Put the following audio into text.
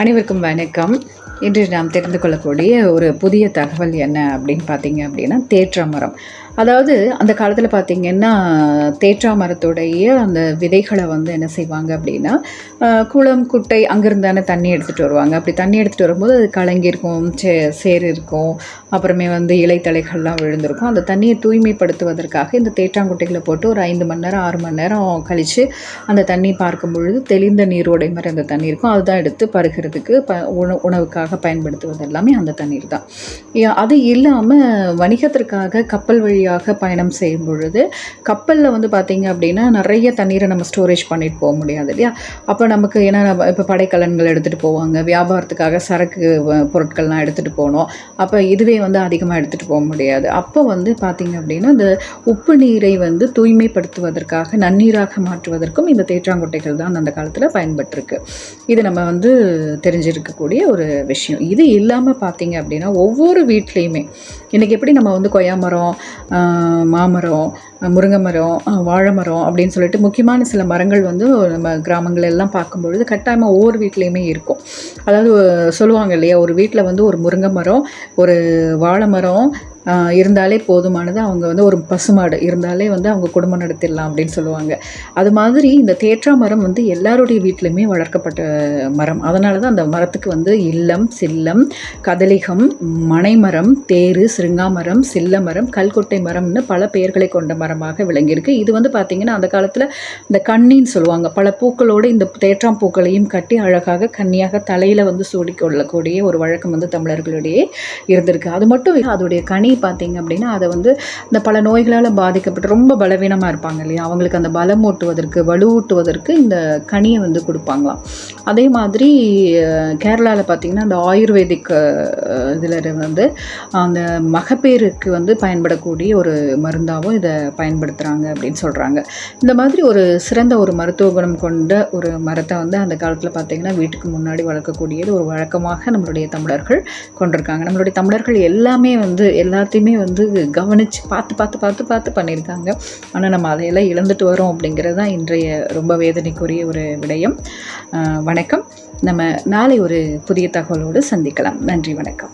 அனைவருக்கும் வணக்கம். இன்று நாம் தெரிந்து கொள்ளக்கூடிய ஒரு புதிய தகவல் என்ன அப்படின்னு பார்த்தீங்க அப்படின்னா தேற்ற மரம். அதாவது அந்த காலத்தில் பார்த்திங்கன்னா தேற்றா மரத்துடைய அந்த விதைகளை வந்து என்ன செய்வாங்க அப்படின்னா குளம் குட்டை அங்கேருந்தானே தண்ணி எடுத்துகிட்டு வருவாங்க. அப்படி தண்ணி எடுத்துகிட்டு வரும்போது அது கலங்கியிருக்கும் சே சேர் இருக்கும் அப்புறமே வந்து இலைத்தலைகள்லாம் விழுந்திருக்கும். அந்த தண்ணியை தூய்மைப்படுத்துவதற்காக இந்த தேற்றாங்குட்டைகளை போட்டு ஒரு ஐந்து மணி நேரம் ஆறு மணி நேரம் கழித்து அந்த தண்ணி பார்க்கும் பொழுது தெளிந்த நீரோடை மாதிரி அந்த தண்ணி இருக்கும். அதுதான் எடுத்து பருகிறதுக்கு ப உணவு உணவுக்காக பயன்படுத்துவது எல்லாமே அந்த தண்ணீர் தான். அது இல்லாமல் வணிகத்திற்காக கப்பல் வழியாக வழியாக பயணம் செய்யும் பொழுது கப்பலில் வந்து பார்த்திங்க அப்படின்னா நிறைய தண்ணீரை நம்ம ஸ்டோரேஜ் பண்ணிட்டு போக முடியாது இல்லையா? அப்போ நமக்கு ஏன்னா இப்போ படைக்கலன்கள் எடுத்துகிட்டு போவாங்க. வியாபாரத்துக்காக சரக்கு பொருட்கள்லாம் எடுத்துகிட்டு போகணும். அப்போ இதுவே வந்து அதிகமாக எடுத்துகிட்டு போக முடியாது. அப்போ வந்து பார்த்திங்க அப்படின்னா இந்த உப்பு நீரை வந்து தூய்மைப்படுத்துவதற்காக நன்னீராக மாற்றுவதற்கும் இந்த தேற்றாங்கொட்டைகள் தான் அந்த காலத்தில் பயன்பட்டுருக்கு. இது நம்ம வந்து தெரிஞ்சிருக்கக்கூடிய ஒரு விஷயம். இது இல்லாமல் பார்த்தீங்க அப்படின்னா ஒவ்வொரு வீட்லேயுமே இன்றைக்கி எப்படி நம்ம வந்து கொய்யா மரம் மாமரம் முருங்கை மரம் வாழை மரம் அப்படின்னு சொல்லிட்டு முக்கியமான சில மரங்கள் வந்து நம்ம கிராமங்கள் எல்லாம் பார்க்கும்பொழுது கட்டாயமாக ஒவ்வொரு வீட்லேயுமே இருக்கும். அதாவது சொல்லுவாங்க இல்லையா ஒரு வீட்டில் வந்து ஒரு முருங்கை மரம் ஒரு வாழை மரம் இருந்தாலே போதுமானது. அவங்க வந்து ஒரு பசுமாடு இருந்தாலே வந்து அவங்க குடும்பம் நடத்திடலாம் அப்படின்னு சொல்லுவாங்க. அது மாதிரி இந்த தேற்றா மரம் வந்து எல்லாருடைய வீட்டிலையுமே வளர்க்கப்பட்ட மரம். அதனால தான் அந்த மரத்துக்கு வந்து இல்லம் சில்லம் கதலிகம் மனைமரம் தேரு சிருங்காமரம் சில்ல மரம் கல்கொட்டை மரம்னு பல பெயர்களை கொண்ட மரமாக விளங்கியிருக்கு. இது வந்து பார்த்திங்கன்னா அந்த காலத்தில் இந்த கண்ணின்னு சொல்லுவாங்க. பல பூக்களோடு இந்த தேற்றாம் பூக்களையும் கட்டி அழகாக கன்னியாக தலையில் வந்து சூடிக்கொள்ளக்கூடிய ஒரு வழக்கம் வந்து தமிழர்களிடையே இருந்திருக்கு. அது மட்டும் அதோடைய கனி பார்த்தீங்க அப்படின்னா அதை வந்து இந்த பல நோய்களால் பாதிக்கப்பட்டு ரொம்ப பலவீனமாக இருப்பாங்க இல்லையா? அவங்களுக்கு அந்த பலம் ஊட்டுவதற்கு வலுவூட்டுவதற்கு இந்த கனியை வந்து கொடுப்பாங்களாம். அதே மாதிரி கேரளாவில் பார்த்திங்கன்னா அந்த ஆயுர்வேதிக் இதில் வந்து அந்த மகப்பேருக்கு வந்து பயன்படக்கூடிய ஒரு மருந்தாகவும் இதை பயன்படுத்துகிறாங்க அப்படின்னு சொல்கிறாங்க இந்த மாதிரி ஒரு சிறந்த ஒரு மருத்துவ குணம் கொண்ட ஒரு மரத்தை வந்து அந்த காலத்தில் பார்த்திங்கன்னா வீட்டுக்கு முன்னாடி வளர்க்கக்கூடியது ஒரு வழக்கமாக நம்மளுடைய தமிழர்கள் கொண்டிருக்காங்க. நம்மளுடைய தமிழர்கள் எல்லாமே வந்து எல்லா எல்லாத்தையுமே வந்து கவனித்து பார்த்து பார்த்து பார்த்து பார்த்து பண்ணியிருக்காங்க. ஆனால் நம்ம அதையெல்லாம் இழந்துட்டு வரோம் அப்படிங்கிறது தான் இன்றைய ரொம்ப வேதனைக்குரிய ஒரு விடயம். வணக்கம். நம்ம நாளை ஒரு புதிய தகவலோடு சந்திக்கலாம். நன்றி வணக்கம்.